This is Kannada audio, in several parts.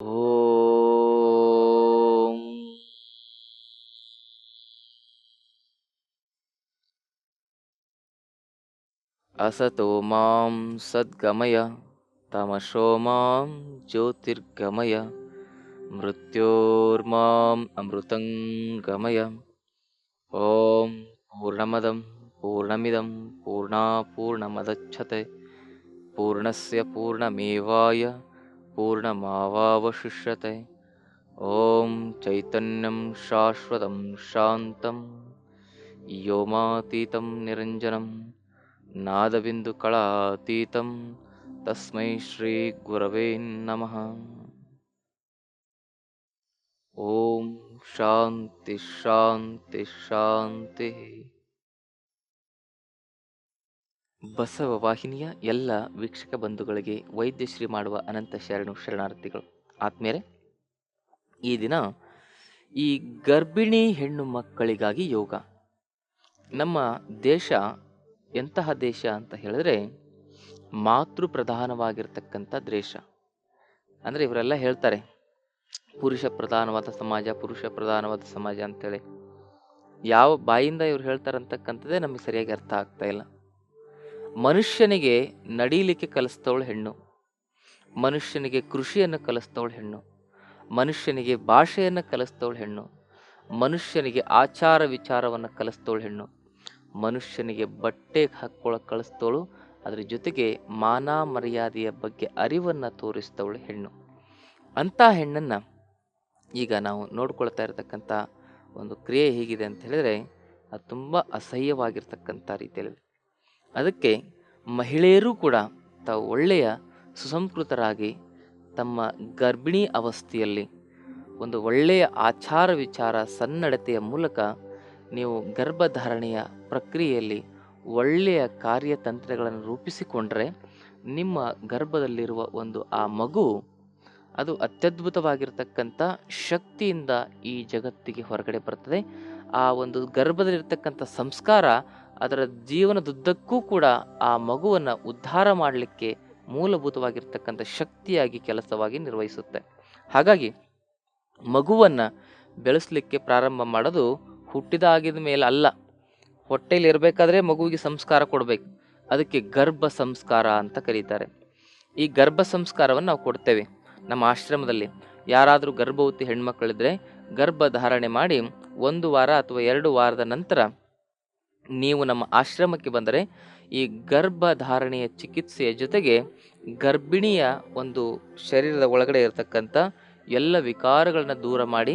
ॐ असतो मां सद्गमय तमसो मां ज्योतिर्गमय मृत्योर्माम् अमृतं गमय। ॐ पूर्णमदं पूर्णमिदं पूर्णापूर्णमदच्छते पूर्णस्य पूर्णमेवाय पूर्णमावावशिष्यते ॐ चैतन्यं शाश्वतं शान्तं व्योमातीतं निरञ्जनं नादबिन्दुकलातीतं तस्मै श्रीगुरवे नमः। ॐ शान्तिः शान्तिः शान्तिः। ಬಸವ ವಾಹಿನಿಯ ಎಲ್ಲ ವೀಕ್ಷಕ ಬಂಧುಗಳಿಗೆ ವೈದ್ಯಶ್ರೀ ಮಾಡುವ ಅನಂತ ಶರಣು ಶರಣಾರ್ಥಿಗಳು. ಆತ್ಮೇರೆ ಈ ದಿನ ಈ ಗರ್ಭಿಣಿ ಹೆಣ್ಣು ಮಕ್ಕಳಿಗಾಗಿ ಯೋಗ. ನಮ್ಮ ದೇಶ ಎಂತಹ ದೇಶ ಅಂತ ಹೇಳಿದ್ರೆ ಮಾತೃ ಪ್ರಧಾನವಾಗಿರ್ತಕ್ಕಂಥ ದೇಶ. ಅಂದರೆ ಇವರೆಲ್ಲ ಹೇಳ್ತಾರೆ, ಪುರುಷ ಪ್ರಧಾನವಾದ ಸಮಾಜ, ಪುರುಷ ಪ್ರಧಾನವಾದ ಸಮಾಜ ಅಂತೇಳಿ. ಯಾವ ಬಾಯಿಂದ ಇವ್ರು ಹೇಳ್ತಾರಂತಕ್ಕಂಥದ್ದೇ ನಮಗೆ ಸರಿಯಾಗಿ ಅರ್ಥ ಆಗ್ತಾ ಇಲ್ಲ. ಮನುಷ್ಯನಿಗೆ ನಡೀಲಿಕ್ಕೆ ಕಲಿಸ್ತವಳು ಹೆಣ್ಣು. ಮನುಷ್ಯನಿಗೆ ಕೃಷಿಯನ್ನು ಕಲಿಸ್ತವಳು ಹೆಣ್ಣು. ಮನುಷ್ಯನಿಗೆ ಭಾಷೆಯನ್ನು ಕಲಿಸ್ತವಳು ಹೆಣ್ಣು. ಮನುಷ್ಯನಿಗೆ ಆಚಾರ ವಿಚಾರವನ್ನು ಕಲಿಸ್ತವಳು ಹೆಣ್ಣು. ಮನುಷ್ಯನಿಗೆ ಬಟ್ಟೆ ಹಾಕ್ಕೊಳ್ಳೋಕೆ ಕಳಿಸ್ತವಳು ಅದರ ಜೊತೆಗೆ ಮಾನ ಮರ್ಯಾದೆಯ ಬಗ್ಗೆ ಅರಿವನ್ನು ತೋರಿಸ್ತವಳು ಹೆಣ್ಣು. ಅಂಥ ಹೆಣ್ಣನ್ನು ಈಗ ನಾವು ನೋಡ್ಕೊಳ್ತಾ ಇರತಕ್ಕಂಥ ಒಂದು ಕ್ರಿಯೆ ಹೇಗಿದೆ ಅಂತ ಹೇಳಿದ್ರೆ, ಅದು ತುಂಬ ಅಸಹ್ಯವಾಗಿರ್ತಕ್ಕಂಥ ರೀತಿಯಲ್ಲಿ. ಅದಕ್ಕೆ ಮಹಿಳೆಯರೂ ಕೂಡ ತಾವು ಒಳ್ಳೆಯ ಸುಸಂಸ್ಕೃತರಾಗಿ ತಮ್ಮ ಗರ್ಭಿಣಿ ಅವಸ್ಥೆಯಲ್ಲಿ ಒಂದು ಒಳ್ಳೆಯ ಆಚಾರ ವಿಚಾರ ಸನ್ನಡತೆಯ ಮೂಲಕ ನೀವು ಗರ್ಭಧಾರಣೆಯ ಪ್ರಕ್ರಿಯೆಯಲ್ಲಿ ಒಳ್ಳೆಯ ಕಾರ್ಯತಂತ್ರಗಳನ್ನು ರೂಪಿಸಿಕೊಂಡರೆ ನಿಮ್ಮ ಗರ್ಭದಲ್ಲಿರುವ ಒಂದು ಆ ಮಗು ಅದು ಅತ್ಯದ್ಭುತವಾಗಿರ್ತಕ್ಕಂಥ ಶಕ್ತಿಯಿಂದ ಈ ಜಗತ್ತಿಗೆ ಹೊರಗಡೆ ಬರ್ತದೆ. ಆ ಒಂದು ಗರ್ಭದಲ್ಲಿರ್ತಕ್ಕಂಥ ಸಂಸ್ಕಾರ ಅದರ ಜೀವನದುದ್ದಕ್ಕೂ ಕೂಡ ಆ ಮಗುವನ್ನು ಉದ್ಧಾರ ಮಾಡಲಿಕ್ಕೆ ಮೂಲಭೂತವಾಗಿರ್ತಕ್ಕಂಥ ಶಕ್ತಿಯಾಗಿ ಕೆಲಸವಾಗಿ ನಿರ್ವಹಿಸುತ್ತೆ. ಹಾಗಾಗಿ ಮಗುವನ್ನು ಬೆಳೆಸಲಿಕ್ಕೆ ಪ್ರಾರಂಭ ಮಾಡೋದು ಹುಟ್ಟಿದಾಗಿದ ಮೇಲೆ ಅಲ್ಲ, ಹೊಟ್ಟೆಯಲ್ಲಿ ಇರಬೇಕಾದ್ರೆ ಮಗುವಿಗೆ ಸಂಸ್ಕಾರ ಕೊಡಬೇಕು. ಅದಕ್ಕೆ ಗರ್ಭ ಸಂಸ್ಕಾರ ಅಂತ ಕರೀತಾರೆ. ಈ ಗರ್ಭ ಸಂಸ್ಕಾರವನ್ನು ನಾವು ಕೊಡ್ತೇವೆ. ನಮ್ಮ ಆಶ್ರಮದಲ್ಲಿ ಯಾರಾದರೂ ಗರ್ಭವತಿ ಹೆಣ್ಮಕ್ಳಿದ್ರೆ ಗರ್ಭ ಧಾರಣೆ ಮಾಡಿ ಒಂದು ವಾರ ಅಥವಾ ಎರಡು ವಾರದ ನಂತರ ನೀವು ನಮ್ಮ ಆಶ್ರಮಕ್ಕೆ ಬಂದರೆ ಈ ಗರ್ಭಧಾರಣೆಯ ಚಿಕಿತ್ಸೆಯ ಜೊತೆಗೆ ಗರ್ಭಿಣಿಯ ಒಂದು ಶರೀರದ ಒಳಗಡೆ ಇರತಕ್ಕಂಥ ಎಲ್ಲ ವಿಕಾರಗಳನ್ನ ದೂರ ಮಾಡಿ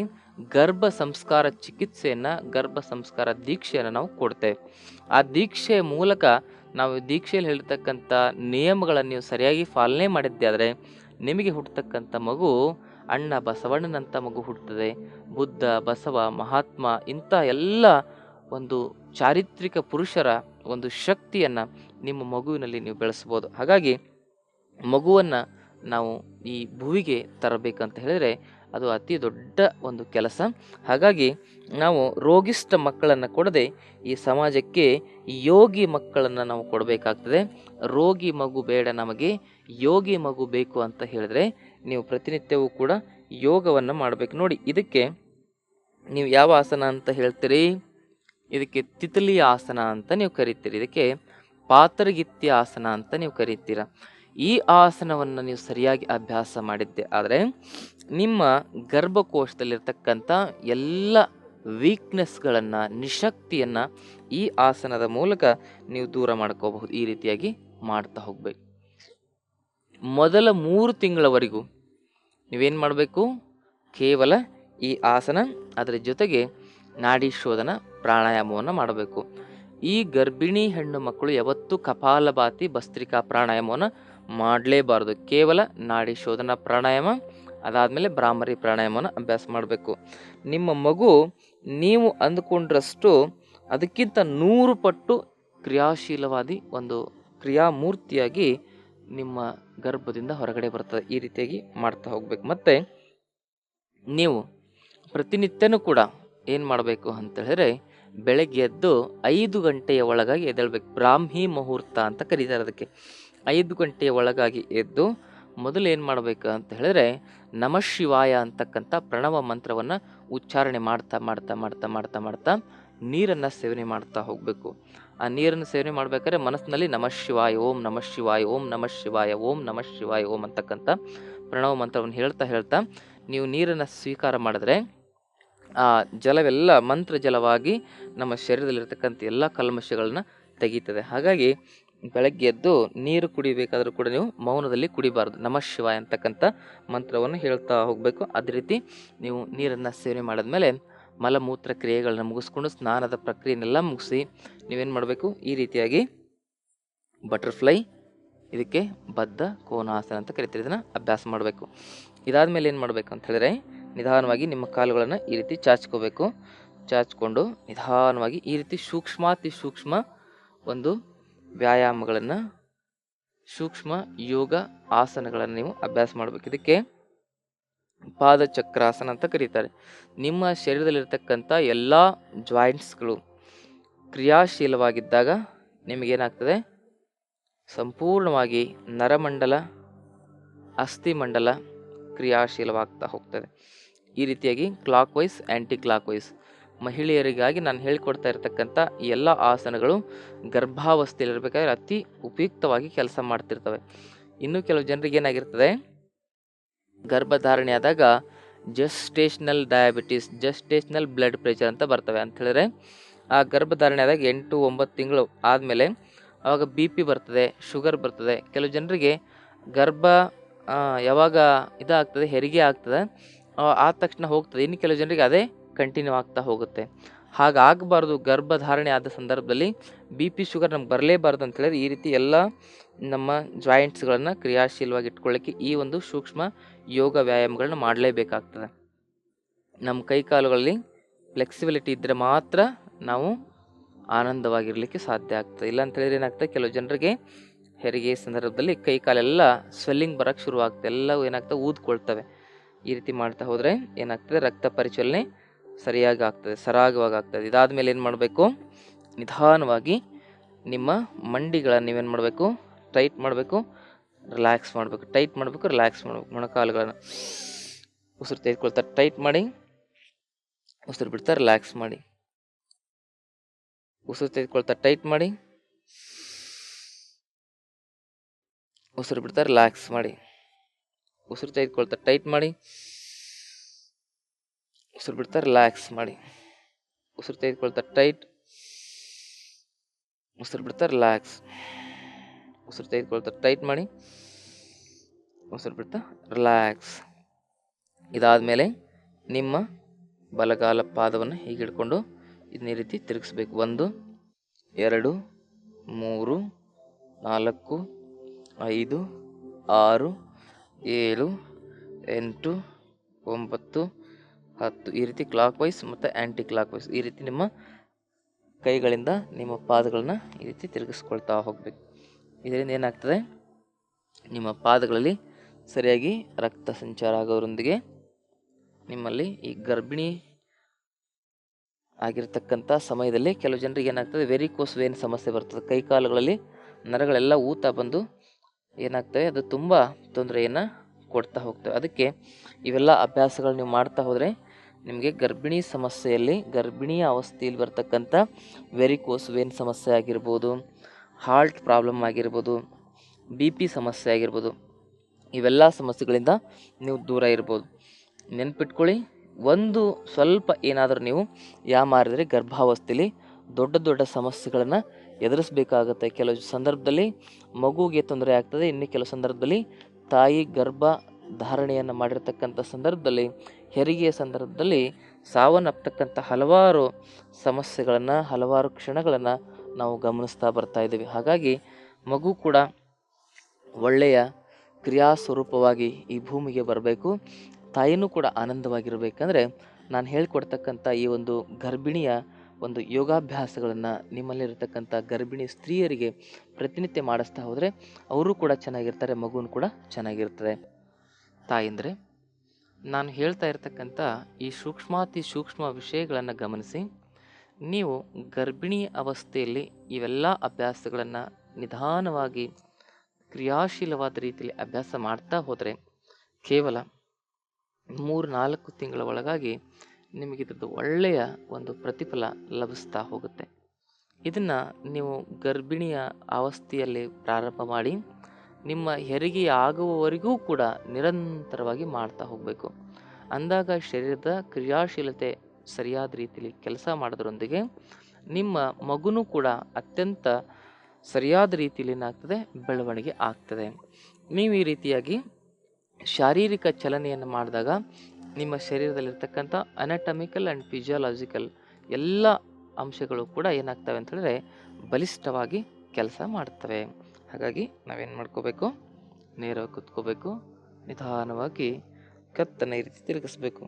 ಗರ್ಭ ಸಂಸ್ಕಾರ ಚಿಕಿತ್ಸೆಯನ್ನು, ಗರ್ಭ ಸಂಸ್ಕಾರ ದೀಕ್ಷೆಯನ್ನು ನಾವು ಕೊಡ್ತೇವೆ. ಆ ದೀಕ್ಷೆಯ ಮೂಲಕ ನಾವು ದೀಕ್ಷೆಯಲ್ಲಿ ಹೇಳಿರ್ತಕ್ಕಂಥ ನಿಯಮಗಳನ್ನು ನೀವು ಸರಿಯಾಗಿ ಪಾಲನೆ ಮಾಡಿದ್ದೆ ಆದರೆ ನಿಮಗೆ ಹುಟ್ಟತಕ್ಕಂಥ ಮಗು ಅಣ್ಣ ಬಸವಣ್ಣನಂಥ ಮಗು ಹುಟ್ಟುತ್ತದೆ, ಬುದ್ಧ, ಬಸವ, ಮಹಾತ್ಮ ಇಂಥ ಎಲ್ಲ ಒಂದು ಚಾರಿತ್ರಿಕ ಪುರುಷರ ಒಂದು ಶಕ್ತಿಯನ್ನು ನಿಮ್ಮ ಮಗುವಿನಲ್ಲಿ ನೀವು ಬೆಳೆಸ್ಬೋದು ಹಾಗಾಗಿ ಮಗುವನ್ನು ನಾವು ಈ ಭುವಿಗೆ ತರಬೇಕಂತ ಹೇಳಿದರೆ ಅದು ಅತಿ ದೊಡ್ಡ ಒಂದು ಕೆಲಸ. ಹಾಗಾಗಿ ನಾವು ರೋಗಿಷ್ಠ ಮಕ್ಕಳನ್ನು ಕೊಡದೆ ಈ ಸಮಾಜಕ್ಕೆ ಯೋಗಿ ಮಕ್ಕಳನ್ನು ನಾವು ಕೊಡಬೇಕಾಗ್ತದೆ. ರೋಗಿ ಮಗು ಬೇಡ ನಮಗೆ, ಯೋಗಿ ಮಗು ಬೇಕು ಅಂತ ಹೇಳಿದ್ರೆ ನೀವು ಪ್ರತಿನಿತ್ಯವೂ ಕೂಡ ಯೋಗವನ್ನು ಮಾಡಬೇಕು. ನೋಡಿ, ಇದಕ್ಕೆ ನೀವು ಯಾವ ಆಸನ ಅಂತ ಹೇಳ್ತೀರಿ? ಇದಕ್ಕೆ ತಿತಲಿ ಆಸನ ಅಂತ ನೀವು ಕರಿತೀರಿ. ಇದಕ್ಕೆ ಪಾತರಗಿತ್ಯ ಆಸನ ಅಂತ ನೀವು ಕರಿತೀರ. ಈ ಆಸನವನ್ನು ನೀವು ಸರಿಯಾಗಿ ಅಭ್ಯಾಸ ಮಾಡಿದ್ದೆ. ಆದರೆ ನಿಮ್ಮ ಗರ್ಭಕೋಶದಲ್ಲಿರ್ತಕ್ಕಂಥ ಎಲ್ಲ ವೀಕ್ನೆಸ್ಗಳನ್ನು ನಿಶಕ್ತಿಯನ್ನು ಈ ಆಸನದ ಮೂಲಕ ನೀವು ದೂರ ಮಾಡ್ಕೋಬಹುದು. ಈ ರೀತಿಯಾಗಿ ಮಾಡ್ತಾ ಹೋಗ್ಬೇಕು. ಮೊದಲ ಮೂರು ತಿಂಗಳವರೆಗೂ ನೀವೇನು ಮಾಡಬೇಕು? ಕೇವಲ ಈ ಆಸನ, ಅದರ ಜೊತೆಗೆ ನಾಡಿ ಶೋಧನ ಪ್ರಾಣಾಯಾಮವನ್ನು ಮಾಡಬೇಕು. ಈ ಗರ್ಭಿಣಿ ಹೆಣ್ಣು ಮಕ್ಕಳು ಯಾವತ್ತೂ ಕಪಾಲಭಾತಿ, ಭಸ್ತ್ರಿಕಾ ಪ್ರಾಣಾಯಾಮವನ್ನು ಮಾಡಲೇಬಾರದು. ಕೇವಲ ನಾಡಿ ಶೋಧನಾ ಪ್ರಾಣಾಯಾಮ, ಅದಾದಮೇಲೆ ಬ್ರಾಹ್ಮರಿ ಪ್ರಾಣಾಯಾಮವನ್ನು ಅಭ್ಯಾಸ ಮಾಡಬೇಕು. ನಿಮ್ಮ ಮಗು ನೀವು ಅಂದುಕೊಂಡ್ರಷ್ಟು ಅದಕ್ಕಿಂತ ನೂರು ಪಟ್ಟು ಕ್ರಿಯಾಶೀಲವಾದಿ ಒಂದು ಕ್ರಿಯಾಮೂರ್ತಿಯಾಗಿ ನಿಮ್ಮ ಗರ್ಭದಿಂದ ಹೊರಗಡೆ ಬರ್ತದೆ. ಈ ರೀತಿಯಾಗಿ ಮಾಡ್ತಾ ಹೋಗ್ಬೇಕು. ಮತ್ತು ನೀವು ಪ್ರತಿನಿತ್ಯನೂ ಕೂಡ ಏನು ಮಾಡಬೇಕು ಅಂತ ಹೇಳಿದ್ರೆ ಬೆಳಗ್ಗೆ ಎದ್ದು ಐದು ಗಂಟೆಯ ಒಳಗಾಗಿ ಎದ್ದೇಳ್ಬೇಕು. ಬ್ರಾಹ್ಮಿ ಮುಹೂರ್ತ ಅಂತ ಕರೀತಾರೆ ಅದಕ್ಕೆ. ಐದು ಗಂಟೆಯ ಒಳಗಾಗಿ ಎದ್ದು ಮೊದಲು ಏನು ಮಾಡಬೇಕು ಅಂತ ಹೇಳಿದ್ರೆ ನಮಃ ಶಿವಾಯ ಅಂತಕ್ಕಂಥ ಪ್ರಣವ ಮಂತ್ರವನ್ನು ಉಚ್ಚಾರಣೆ ಮಾಡ್ತಾ ಮಾಡ್ತಾ ಮಾಡ್ತಾ ಮಾಡ್ತಾ ಮಾಡ್ತಾ ನೀರನ್ನು ಸೇವನೆ ಮಾಡ್ತಾ ಹೋಗಬೇಕು. ಆ ನೀರನ್ನು ಸೇವನೆ ಮಾಡಬೇಕಾದ್ರೆ ಮನಸ್ಸಿನಲ್ಲಿ ನಮಃ ಶಿವಾಯ, ಓಂ ನಮಃ ಶಿವಾಯ, ಓಂ ನಮಃ ಶಿವಾಯ, ಓಂ ನಮಃ ಶಿವಾಯ, ಓಂ ಅಂತಕ್ಕಂಥ ಪ್ರಣವ ಮಂತ್ರವನ್ನು ಹೇಳ್ತಾ ಹೇಳ್ತಾ ನೀವು ನೀರನ್ನು ಸ್ವೀಕಾರ ಮಾಡಿದ್ರೆ ಆ ಜಲವೆಲ್ಲ ಮಂತ್ರ ಜಲವಾಗಿ ನಮ್ಮ ಶರೀರದಲ್ಲಿರ್ತಕ್ಕಂಥ ಎಲ್ಲ ಕಲ್ಮಶಗಳನ್ನ ತೆಗೀತದೆ. ಹಾಗಾಗಿ ಬೆಳಗ್ಗೆ ಎದ್ದು ನೀರು ಕುಡಿಬೇಕಾದರೂ ಕೂಡ ನೀವು ಮೌನದಲ್ಲಿ ಕುಡಿಬಾರ್ದು. ನಮಃ ಶಿವ ಅಂತಕ್ಕಂಥ ಮಂತ್ರವನ್ನು ಹೇಳ್ತಾ ಹೋಗಬೇಕು. ಅದೇ ರೀತಿ ನೀವು ನೀರನ್ನು ಸೇವನೆ ಮಾಡಿದ್ಮೇಲೆ ಮಲಮೂತ್ರ ಕ್ರಿಯೆಗಳನ್ನ ಮುಗಿಸ್ಕೊಂಡು ಸ್ನಾನದ ಪ್ರಕ್ರಿಯೆನೆಲ್ಲ ಮುಗಿಸಿ ನೀವೇನು ಮಾಡಬೇಕು? ಈ ರೀತಿಯಾಗಿ ಬಟರ್ಫ್ಲೈ, ಇದಕ್ಕೆ ಬದ್ಧ ಕೋನಾಸನ ಅಂತ ಕರಿತೀರಿ. ಇದನ್ನು ಅಭ್ಯಾಸ ಮಾಡಬೇಕು. ಇದಾದಮೇಲೆ ಏನು ಮಾಡಬೇಕು ಅಂತ ಹೇಳಿದ್ರೆ ನಿಧಾನವಾಗಿ ನಿಮ್ಮ ಕಾಲುಗಳನ್ನು ಈ ರೀತಿ ಚಾಚ್ಕೋಬೇಕು. ಚಾಚ್ಕೊಂಡು ನಿಧಾನವಾಗಿ ಈ ರೀತಿ ಸೂಕ್ಷ್ಮಾತಿ ಸೂಕ್ಷ್ಮ ಒಂದು ವ್ಯಾಯಾಮಗಳನ್ನು, ಸೂಕ್ಷ್ಮ ಯೋಗ ಆಸನಗಳನ್ನು ನೀವು ಅಭ್ಯಾಸ ಮಾಡಬೇಕು. ಇದಕ್ಕೆ ಪಾದಚಕ್ರಾಸನ ಅಂತ ಕರೀತಾರೆ. ನಿಮ್ಮ ಶರೀರದಲ್ಲಿರ್ತಕ್ಕಂಥ ಎಲ್ಲ ಜಾಯಿಂಟ್ಸ್ಗಳು ಕ್ರಿಯಾಶೀಲವಾಗಿದ್ದಾಗ ನಿಮಗೇನಾಗ್ತದೆ? ಸಂಪೂರ್ಣವಾಗಿ ನರಮಂಡಲ, ಅಸ್ಥಿಮಂಡಲ ಕ್ರಿಯಾಶೀಲವಾಗ್ತಾ ಹೋಗ್ತದೆ. ಈ ರೀತಿಯಾಗಿ clockwise anticlockwise ಮಹಿಳೆಯರಿಗಾಗಿ ನಾನು ಹೇಳಿಕೊಡ್ತಾ ಇರತಕ್ಕಂಥ ಎಲ್ಲ ಆಸನಗಳು ಗರ್ಭಾವಸ್ಥೆಯಲ್ಲಿರಬೇಕಾದ್ರೆ ಅತಿ ಉಪಯುಕ್ತವಾಗಿ ಕೆಲಸ ಮಾಡ್ತಿರ್ತವೆ. ಇನ್ನು ಕೆಲವು ಜನರಿಗೆ ಏನಾಗಿರ್ತದೆ? ಗರ್ಭಧಾರಣೆ ಆದಾಗ gestational diabetes gestational blood pressure ಅಂತ ಬರ್ತವೆ ಅಂತ ಹೇಳಿದ್ರೆ, ಆ ಗರ್ಭಧಾರಣೆ ಆದಾಗ ಎಂಟು, ಒಂಬತ್ತು ತಿಂಗಳು ಆದಮೇಲೆ ಆವಾಗ ಬಿ ಪಿ ಬರ್ತದೆ ಶುಗರ್ ಬರ್ತದೆ. ಕೆಲವು ಜನರಿಗೆ ಗರ್ಭ ಯಾವಾಗ ಇದಾಗ್ತದೆ, ಹೆರಿಗೆ ಆಗ್ತದೆ ಆದ ತಕ್ಷಣ ಹೋಗ್ತದೆ. ಇನ್ನು ಕೆಲವು ಜನರಿಗೆ ಅದೇ ಕಂಟಿನ್ಯೂ ಆಗ್ತಾ ಹೋಗುತ್ತೆ. ಹಾಗಾಗಬಾರ್ದು. ಗರ್ಭಧಾರಣೆ ಆದ ಸಂದರ್ಭದಲ್ಲಿ ಬಿ ಪಿ ಶುಗರ್ ನಮ್ಗೆ ಬರಲೇಬಾರ್ದು ಅಂತ ಹೇಳಿದ್ರೆ ಈ ರೀತಿ ಎಲ್ಲ ನಮ್ಮ ಜಾಯಿಂಟ್ಸ್ಗಳನ್ನು ಕ್ರಿಯಾಶೀಲವಾಗಿ ಇಟ್ಕೊಳ್ಳೋಕ್ಕೆ ಈ ಒಂದು ಸೂಕ್ಷ್ಮ ಯೋಗ ವ್ಯಾಯಾಮಗಳನ್ನ ಮಾಡಲೇಬೇಕಾಗ್ತದೆ. ನಮ್ಮ ಕೈ ಕಾಲುಗಳಲ್ಲಿ ಫ್ಲೆಕ್ಸಿಬಿಲಿಟಿ ಇದ್ದರೆ ಮಾತ್ರ ನಾವು ಆನಂದವಾಗಿರಲಿಕ್ಕೆ ಸಾಧ್ಯ ಆಗ್ತದೆ. ಇಲ್ಲ ಅಂತ ಹೇಳಿದ್ರೆ ಏನಾಗ್ತದೆ? ಕೆಲವು ಜನರಿಗೆ ಹೆರಿಗೆ ಸಂದರ್ಭದಲ್ಲಿ ಕೈ ಕಾಲೆಲ್ಲ ಸ್ವೆಲ್ಲಿಂಗ್ ಬರೋಕ್ಕೆ ಶುರುವಾಗ್ತದೆ. ಎಲ್ಲವೂ ಏನಾಗ್ತದೆ? ಊದ್ಕೊಳ್ತವೆ. ಈ ರೀತಿ ಮಾಡ್ತಾ ಹೋದರೆ ಏನಾಗ್ತದೆ? ರಕ್ತ ಪರಿಚಲನೆ ಸರಿಯಾಗಿ ಆಗ್ತದೆ, ಸರಾಗವಾಗಿ ಆಗ್ತದೆ. ಇದಾದಮೇಲೆ ಏನು ಮಾಡಬೇಕು? ನಿಧಾನವಾಗಿ ನಿಮ್ಮ ಮಂಡಿಗಳನ್ನು ನೀವೇನು ಮಾಡಬೇಕು? ಟೈಟ್ ಮಾಡಬೇಕು ರಿಲ್ಯಾಕ್ಸ್ ಮಾಡಬೇಕು. ಟೈಟ್ ಮಾಡಬೇಕು ರಿಲ್ಯಾಕ್ಸ್ ಮಾಡಬೇಕು. ಮೊಣಕಾಲುಗಳನ್ನು ಉಸಿರು ತೆಗೆದುಕೊಳ್ತಾ ಟೈಟ್ ಮಾಡಿ, ಉಸಿರು ಬಿಡ್ತಾ ರಿಲ್ಯಾಕ್ಸ್ ಮಾಡಿ. ಉಸಿರು ತೆಗೆದುಕೊಳ್ತಾ ಟೈಟ್ ಮಾಡಿ, ಉಸಿರು ಬಿಡ್ತಾ ರಿಲ್ಯಾಕ್ಸ್ ಮಾಡಿ. ಉಸಿರು ತೆಗೆದುಕೊಳ್ತಾರೆ ಟೈಟ್ ಮಾಡಿ, ಉಸಿರು ಬಿಡ್ತಾ ರಿಲ್ಯಾಕ್ಸ್ ಮಾಡಿ. ಉಸಿರು ತೆಗೆದುಕೊಳ್ತಾ ಟೈಟ್ ಉಸಿರು ಬಿಡ್ತಾ ರಿಲ್ಯಾಕ್ಸ್ ಉಸಿರು ತೆಗೆದುಕೊಳ್ತಾ ಟೈಟ್ ಮಾಡಿ, ಉಸಿರು ಬಿಡ್ತಾ ರಿಲ್ಯಾಕ್ಸ್ ಇದಾದಮೇಲೆ ನಿಮ್ಮ ಬಲಗಾಲ ಪಾದವನ್ನು ಹೀಗೆ ಇದನ್ನ ಈ ರೀತಿ ತಿರುಗಿಸ್ಬೇಕು. ಒಂದು, ಎರಡು, ಮೂರು, ನಾಲ್ಕು, ಐದು, ಆರು ಏಳು, ಎಂಟು, ಒಂಬತ್ತು, ಹತ್ತು. ಈ ರೀತಿ ಕ್ಲಾಕ್ ವೈಸ್ ಮತ್ತು ಆ್ಯಂಟಿ ಕ್ಲಾಕ್ ವೈಸ್ ಈ ರೀತಿ ನಿಮ್ಮ ಕೈಗಳಿಂದ ನಿಮ್ಮ ಪಾದಗಳನ್ನ ಈ ರೀತಿ ತಿರುಗಿಸ್ಕೊಳ್ತಾ ಹೋಗಬೇಕು. ಇದರಿಂದ ಏನಾಗ್ತದೆ? ನಿಮ್ಮ ಪಾದಗಳಲ್ಲಿ ಸರಿಯಾಗಿ ರಕ್ತ ಸಂಚಾರ ಆಗೋದ್ರೊಂದಿಗೆ ನಿಮ್ಮಲ್ಲಿ ಈ ಗರ್ಭಿಣಿ ಆಗಿರ್ತಕ್ಕಂಥ ಸಮಯದಲ್ಲಿ ಕೆಲವು ಜನರಿಗೆ ಏನಾಗ್ತದೆ? ವೆರಿಕೋಸ್ ವೇನ್ ಸಮಸ್ಯೆ ಬರ್ತದೆ. ಕೈ ಕಾಲುಗಳಲ್ಲಿ ನರಗಳೆಲ್ಲ ಊತ ಬಂದು ಏನಾಗ್ತವೆ ಅದು ತುಂಬ ತೊಂದರೆಯನ್ನು ಕೊಡ್ತಾ ಹೋಗ್ತವೆ. ಅದಕ್ಕೆ ಇವೆಲ್ಲ ಅಭ್ಯಾಸಗಳು ನೀವು ಮಾಡ್ತಾ ಹೋದರೆ ನಿಮಗೆ ಗರ್ಭಿಣಿ ಸಮಸ್ಯೆಯಲ್ಲಿ, ಗರ್ಭಿಣಿಯ ಅವಸ್ಥೆಯಲ್ಲಿ ಬರ್ತಕ್ಕಂಥ ವೆರಿಕೋಸ್ ವೇನ್ ಸಮಸ್ಯೆ ಆಗಿರ್ಬೋದು ಹಾರ್ಟ್ ಪ್ರಾಬ್ಲಮ್ ಆಗಿರ್ಬೋದು ಬಿ ಪಿ ಸಮಸ್ಯೆ ಆಗಿರ್ಬೋದು, ಇವೆಲ್ಲ ಸಮಸ್ಯೆಗಳಿಂದ ನೀವು ದೂರ ಇರ್ಬೋದು. ನೆನ್ಪಿಟ್ಕೊಳ್ಳಿ, ಒಂದು ಸ್ವಲ್ಪ ಏನಾದರೂ ನೀವು ಯಾ ಮಾರಿದರೆ ಗರ್ಭಾವಸ್ಥೆಯಲ್ಲಿ ದೊಡ್ಡ ದೊಡ್ಡ ಸಮಸ್ಯೆಗಳನ್ನು ಎದುರಿಸಬೇಕಾಗುತ್ತೆ. ಕೆಲವು ಸಂದರ್ಭದಲ್ಲಿ ಮಗುಗೆ ತೊಂದರೆ ಆಗ್ತದೆ, ಇನ್ನು ಕೆಲವು ಸಂದರ್ಭದಲ್ಲಿ ತಾಯಿ ಗರ್ಭ ಧಾರಣೆಯನ್ನು ಮಾಡಿರ್ತಕ್ಕಂಥ ಸಂದರ್ಭದಲ್ಲಿ, ಹೆರಿಗೆಯ ಸಂದರ್ಭದಲ್ಲಿ ಸಾವನ್ನಪ್ಪತಕ್ಕಂಥ ಹಲವಾರು ಸಮಸ್ಯೆಗಳನ್ನು, ಹಲವಾರು ಕ್ಷಣಗಳನ್ನು ನಾವು ಗಮನಿಸ್ತಾ ಬರ್ತಾ ಇದ್ದೀವಿ. ಹಾಗಾಗಿ ಮಗು ಕೂಡ ಒಳ್ಳೆಯ ಕ್ರಿಯಾ ಸ್ವರೂಪವಾಗಿ ಈ ಭೂಮಿಗೆ ಬರಬೇಕು. ತಾಯಿನೂ ಕೂಡ ಆನಂದವಾಗಿರಬೇಕಂದ್ರೆ ನಾನು ಹೇಳ್ಕೊಡ್ತಕ್ಕಂಥ ಈ ಒಂದು ಗರ್ಭಿಣಿಯ ಒಂದು ಯೋಗಾಭ್ಯಾಸಗಳನ್ನು ನಿಮ್ಮಲ್ಲಿರತಕ್ಕಂಥ ಗರ್ಭಿಣಿ ಸ್ತ್ರೀಯರಿಗೆ ಪ್ರತಿನಿತ್ಯ ಮಾಡಿಸ್ತಾ ಹೋದರೆ ಅವರು ಕೂಡ ಚೆನ್ನಾಗಿರ್ತಾರೆ ಮಗುವೂ ಕೂಡ ಚೆನ್ನಾಗಿರ್ತದೆ. ತಾಯಂದರೆ, ನಾನು ಹೇಳ್ತಾ ಇರ್ತಕ್ಕಂಥ ಈ ಸೂಕ್ಷ್ಮಾತಿ ಸೂಕ್ಷ್ಮ ವಿಷಯಗಳನ್ನು ಗಮನಿಸಿ, ನೀವು ಗರ್ಭಿಣಿ ಅವಸ್ಥೆಯಲ್ಲಿ ಇವೆಲ್ಲ ಅಭ್ಯಾಸಗಳನ್ನು ನಿಧಾನವಾಗಿ ಕ್ರಿಯಾಶೀಲವಾದ ರೀತಿಯಲ್ಲಿ ಅಭ್ಯಾಸ ಮಾಡ್ತಾ ಹೋದರೆ ಕೇವಲ ಮೂರು ನಾಲ್ಕು ತಿಂಗಳ ಒಳಗಾಗಿ ನಿಮಗೆ ಇದ್ರದ್ದು ಒಳ್ಳೆಯ ಒಂದು ಪ್ರತಿಫಲ ಲಭಿಸ್ತಾ ಹೋಗುತ್ತೆ. ಇದನ್ನು ನೀವು ಗರ್ಭಿಣಿಯ ಅವಸ್ಥೆಯಲ್ಲಿ ಪ್ರಾರಂಭ ಮಾಡಿ, ನಿಮ್ಮ ಹೆರಿಗೆ ಆಗುವವರೆಗೂ ಕೂಡ ನಿರಂತರವಾಗಿ ಮಾಡ್ತಾ ಹೋಗಬೇಕು. ಅಂದಾಗ ಶರೀರದ ಕ್ರಿಯಾಶೀಲತೆ ಸರಿಯಾದ ರೀತಿಯಲ್ಲಿ ಕೆಲಸ ಮಾಡೋದ್ರೊಂದಿಗೆ ನಿಮ್ಮ ಮಗುನೂ ಕೂಡ ಅತ್ಯಂತ ಸರಿಯಾದ ರೀತಿಯಲ್ಲಿ ಏನಾಗ್ತದೆ ಬೆಳವಣಿಗೆ ಆಗ್ತದೆ. ನೀವು ಈ ರೀತಿಯಾಗಿ ಶಾರೀರಿಕ ಚಲನೆಯನ್ನು ಮಾಡಿದಾಗ ನಿಮ್ಮ ಶರೀರದಲ್ಲಿರ್ತಕ್ಕಂಥ ಅನಾಟಮಿಕಲ್ ಆ್ಯಂಡ್ ಫಿಸಿಯಾಲಜಿಕಲ್ ಎಲ್ಲ ಅಂಶಗಳು ಕೂಡ ಏನಾಗ್ತವೆ ಅಂತ ಹೇಳಿದ್ರೆ ಬಲಿಷ್ಠವಾಗಿ ಕೆಲಸ ಮಾಡ್ತವೆ. ಹಾಗಾಗಿ ನಾವೇನು ಮಾಡ್ಕೋಬೇಕು? ನೇರವಾಗಿ ಕುತ್ಕೋಬೇಕು. ನಿಧಾನವಾಗಿ ಕತ್ತನ್ನು ರೀತಿ ತಿರುಗಿಸ್ಬೇಕು.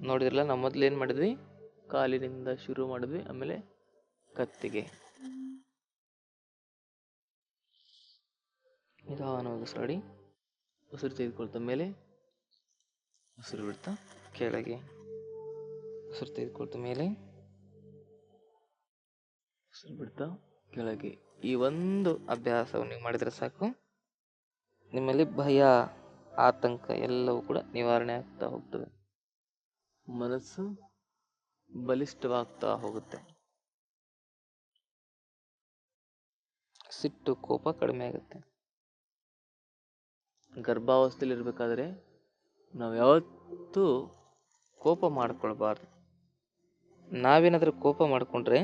ನೋಡಿದ್ರಲ್ಲ, ನಾವು ಮೊದಲು ಏನು ಮಾಡಿದ್ವಿ? ಕಾಲಿನಿಂದ ಶುರು ಮಾಡಿದ್ವಿ, ಆಮೇಲೆ ಕತ್ತಿಗೆ. ನಿಧಾನವಾಗಿ ಉಸಿರಾಡಿ ಉಸಿರು ತೆಗೆದುಕೊಳ್ತ ಮೇಲೆ ಉಸಿರು ಬಿಡ್ತಾ ಕೆಳಗೆ ಉಸಿರು ತೆಗೆದುಕೊಳ್ತ ಮೇಲೆ. ಉಸಿರು ಬಿಡ್ತಾ ಕೆಳಗೆ. ಈ ಒಂದು ಅಭ್ಯಾಸವನ್ನು ನೀವು ಮಾಡಿದರೆ ಸಾಕು. ನಿಮ್ಮಲ್ಲಿ ಭಯ ಆತಂಕ ಎಲ್ಲವೂ ಕೂಡ ನಿವಾರಣೆ ಆಗ್ತಾ ಹೋಗ್ತದೆ ಮನಸ್ಸು ಬಲಿಷ್ಠವಾಗ್ತಾ ಹೋಗುತ್ತೆ. ಸಿಟ್ಟು ಕೋಪ ಕಡಿಮೆ ಆಗುತ್ತೆ. ಗರ್ಭಾವಸ್ಥೆಯಲ್ಲಿ ಇರಬೇಕಾದ್ರೆ ನಾವು ಯಾವತ್ತೂ ಕೋಪ ಮಾಡಿಕೊಳ್ಬಾರ್ದು. ನಾವೇನಾದರೂ ಕೋಪ ಮಾಡಿಕೊಂಡ್ರೆ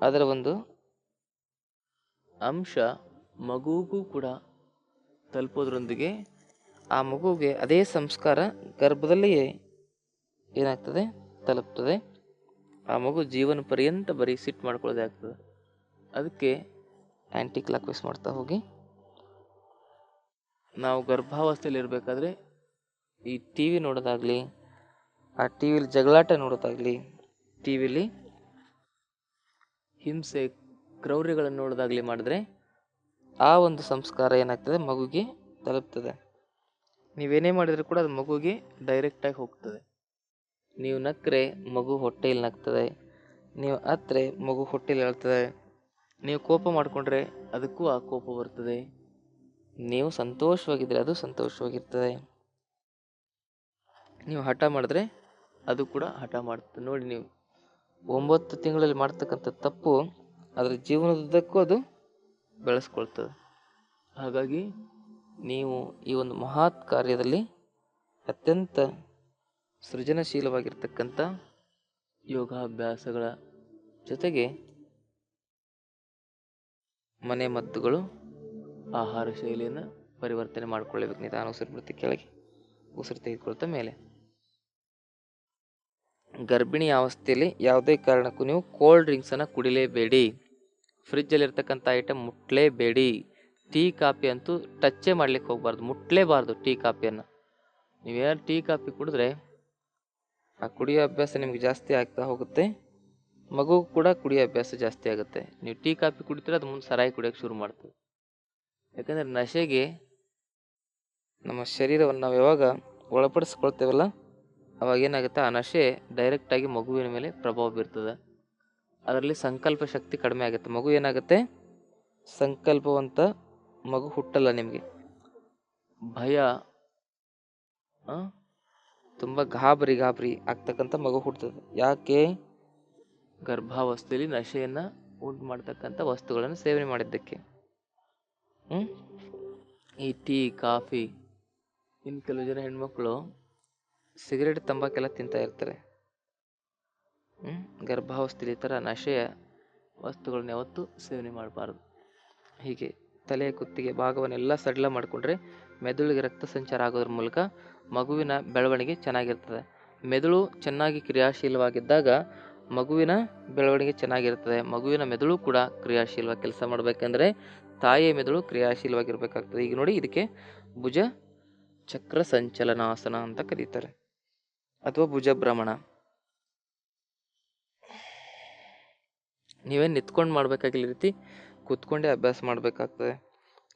ಅದರ ಒಂದು ಅಂಶ ಮಗುವಿಗೂ ಕೂಡ ತಲುಪೋದ್ರೊಂದಿಗೆ ಆ ಮಗುವಿಗೆ ಅದೇ ಸಂಸ್ಕಾರ ಗರ್ಭದಲ್ಲಿಯೇ ಏನಾಗ್ತದೆ? ತಲುಪ್ತದೆ. ಆ ಮಗು ಜೀವನ ಪರ್ಯಂತ ಬರೀ ಸಿಟ್ಟು ಮಾಡ್ಕೊಳ್ಳೋದೇ ಆಗ್ತದೆ. ಅದಕ್ಕೆ ಆ್ಯಂಟಿ ಕ್ಲಾಕ್ ವೈಸ್ ಮಾಡ್ತಾ ಹೋಗಿ. ನಾವು ಗರ್ಭಾವಸ್ಥೆಯಲ್ಲಿ ಇರಬೇಕಾದ್ರೆ ಈ ಟಿ ವಿ ನೋಡೋದಾಗಲಿ, ಆ ಟಿ ವಿಲಿ ಜಗಳಾಟ ನೋಡೋದಾಗಲಿ ಟಿ ವಿಲಿ ಹಿಂಸೆ, ಕ್ರೌರ್ಯಗಳನ್ನು ನೋಡೋದಾಗಲಿ ಮಾಡಿದ್ರೆ ಆ ಒಂದು ಸಂಸ್ಕಾರ ಏನಾಗ್ತದೆ? ಮಗುಗೆ ತಲುಪ್ತದೆ. ನೀವೇನೇ ಮಾಡಿದರೂ ಕೂಡ ಅದು ಮಗುಗೆ ಡೈರೆಕ್ಟಾಗಿ ಹೋಗ್ತದೆ. ನೀವು ನಕ್ಕರೆ ಮಗು ಹೊಟ್ಟೆಯಲ್ಲಿ ನಗ್ತದೆ. ನೀವು ಅತ್ತರೆ ಮಗು ಹೊಟ್ಟೆಯಲ್ಲಿ ಹೇಳ್ತದೆ ನೀವು ಕೋಪ ಮಾಡಿಕೊಂಡ್ರೆ ಅದಕ್ಕೂ ಆ ಕೋಪ ಬರ್ತದೆ. ನೀವು ಸಂತೋಷವಾಗಿದ್ದರೆ ಅದು ಸಂತೋಷವಾಗಿರ್ತದೆ. ನೀವು ಹಠ ಮಾಡಿದ್ರೆ ಅದು ಕೂಡ ಹಠ ಮಾಡ್ತದೆ ನೋಡಿ ನೀವು, ಒಂಬತ್ತು ತಿಂಗಳಲ್ಲಿ ಮಾಡ್ತಕ್ಕಂಥ ತಪ್ಪು ಅದರ ಜೀವನದುದ್ದಕ್ಕೂ ಅದು ಬೆಳೆಸ್ಕೊಳ್ತದೆ. ಹಾಗಾಗಿ ನೀವು ಈ ಒಂದು ಮಹಾತ್ ಕಾರ್ಯದಲ್ಲಿ ಅತ್ಯಂತ ಸೃಜನಶೀಲವಾಗಿರ್ತಕ್ಕಂಥ ಯೋಗಾಭ್ಯಾಸಗಳ ಜೊತೆಗೆ ಮನೆ ಮದ್ದುಗಳು, ಆಹಾರ ಶೈಲಿಯನ್ನು ಪರಿವರ್ತನೆ ಮಾಡಿಕೊಳ್ಳಬೇಕು. ನಿಧಾನ ಉಸಿರು ಬಿಡುತ್ತೆ ಕೆಳಗೆ ಉಸಿರು ತೆಗೆದುಕೊಳ್ತಾ ಮೇಲೆ. ಗರ್ಭಿಣಿ ಅವಸ್ಥೆಯಲ್ಲಿ ಯಾವುದೇ ಕಾರಣಕ್ಕೂ ನೀವು ಕೋಲ್ಡ್ ಡ್ರಿಂಕ್ಸನ್ನು ಕುಡಿಲೇಬೇಡಿ. ಫ್ರಿಜ್ಜಲ್ಲಿರ್ತಕ್ಕಂಥ ಐಟಮ್ ಮುಟ್ಟಲೇಬೇಡಿ ಟೀ, ಕಾಫಿ ಅಂತೂ ಟಚ್ಚೇ ಮಾಡ್ಲಿಕ್ಕೆ ಹೋಗಬಾರ್ದು. ಮುಟ್ಟಲೇಬಾರ್ದು ಟೀ ಕಾಫಿಯನ್ನು ನೀವೇನು ಟೀ, ಕಾಫಿ ಕುಡಿದ್ರೆ ಆ ಕುಡಿಯೋ ಅಭ್ಯಾಸ ನಿಮ್ಗೆ ಜಾಸ್ತಿ ಆಗ್ತಾ ಹೋಗುತ್ತೆ. ಮಗು ಕೂಡ ಕುಡಿಯೋ ಅಭ್ಯಾಸ ಜಾಸ್ತಿ ಆಗುತ್ತೆ. ನೀವು ಟೀ, ಕಾಫಿ ಕುಡಿತೀರ ಅದು ಮುಂದೆ ಸರಾಯಿ ಕುಡಿಯೋಕೆ ಶುರು ಮಾಡ್ತೀವಿ ಯಾಕಂದರೆ ನಶೆಗೆ ನಮ್ಮ ಶರೀರವನ್ನು ನಾವು ಯಾವಾಗ ಒಳಪಡಿಸ್ಕೊಳ್ತೇವಲ್ಲ ಅವಾಗ ಏನಾಗುತ್ತೆ ಆ ನಶೆ ಡೈರೆಕ್ಟಾಗಿ ಮಗುವಿನ ಮೇಲೆ ಪ್ರಭಾವ ಬೀರ್ತದೆ. ಅದರಲ್ಲಿ ಸಂಕಲ್ಪ ಶಕ್ತಿ ಕಡಿಮೆ ಆಗುತ್ತೆ. ಮಗು ಏನಾಗುತ್ತೆ? ಸಂಕಲ್ಪವಂತ ಮಗು ಹುಟ್ಟಲ್ಲ ನಿಮಗೆ. ಭಯ ತುಂಬ ಗಾಬರಿ ಗಾಬರಿ ಆಗ್ತಕ್ಕಂಥ ಮಗು ಹುಡ್ತದೆ ಯಾಕೆ? ಗರ್ಭಾವಸ್ಥೆಯಲ್ಲಿ ನಶೆಯನ್ನು ಉಂಟು ಮಾಡ್ತಕ್ಕಂಥ ವಸ್ತುಗಳನ್ನು ಸೇವನೆ ಮಾಡಿದ್ದಕ್ಕೆ? ಈ ಟೀ, ಕಾಫಿ ಇನ್ನು ಕೆಲವು ಜನ ಹೆಣ್ಮಕ್ಳು ಸಿಗರೇಟ್ ತಂಬಾಕೆಲ್ಲ ತಿಂತಾ ಇರ್ತಾರೆ? ಗರ್ಭಾವಸ್ಥೆಯಲ್ಲಿ ಈ ಥರ ನಶೆಯ ವಸ್ತುಗಳನ್ನ ಯಾವತ್ತೂ ಸೇವನೆ ಮಾಡಬಾರ್ದು. ಹೀಗೆ ತಲೆಯ ಕುತ್ತಿಗೆ, ಭಾಗವನ್ನೆಲ್ಲ ಸಡಿಲ ಮಾಡಿಕೊಂಡ್ರೆ ಮೆದುಳಿಗೆ ರಕ್ತ ಸಂಚಾರ ಆಗೋದ್ರ ಮೂಲಕ ಮಗುವಿನ ಬೆಳವಣಿಗೆ ಚೆನ್ನಾಗಿರ್ತದೆ. ಮೆದುಳು ಚೆನ್ನಾಗಿ ಕ್ರಿಯಾಶೀಲವಾಗಿದ್ದಾಗ ಮಗುವಿನ ಬೆಳವಣಿಗೆ ಚೆನ್ನಾಗಿರ್ತದೆ. ಮಗುವಿನ ಮೆದುಳು ಕೂಡ ಕ್ರಿಯಾಶೀಲವಾಗಿ ಕೆಲಸ ಮಾಡಬೇಕಂದ್ರೆ ತಾಯಿಯ ಮೆದುಳು ಕ್ರಿಯಾಶೀಲವಾಗಿರ್ಬೇಕಾಗ್ತದೆ. ಈಗ ನೋಡಿ, ಇದಕ್ಕೆ ಭುಜ ಚಕ್ರ ಸಂಚಲನಾಸನ ಅಂತ ಕರೀತಾರೆ. ಅಥವಾ ಭುಜ ಭ್ರಮಣ? ನೀವೇನು ನಿಂತ್ಕೊಂಡು ಮಾಡಬೇಕಾಗಿಲ್ಲ ರೀತಿ ಕೂತ್ಕೊಂಡೇ ಅಭ್ಯಾಸ ಮಾಡಬೇಕಾಗ್ತದೆ.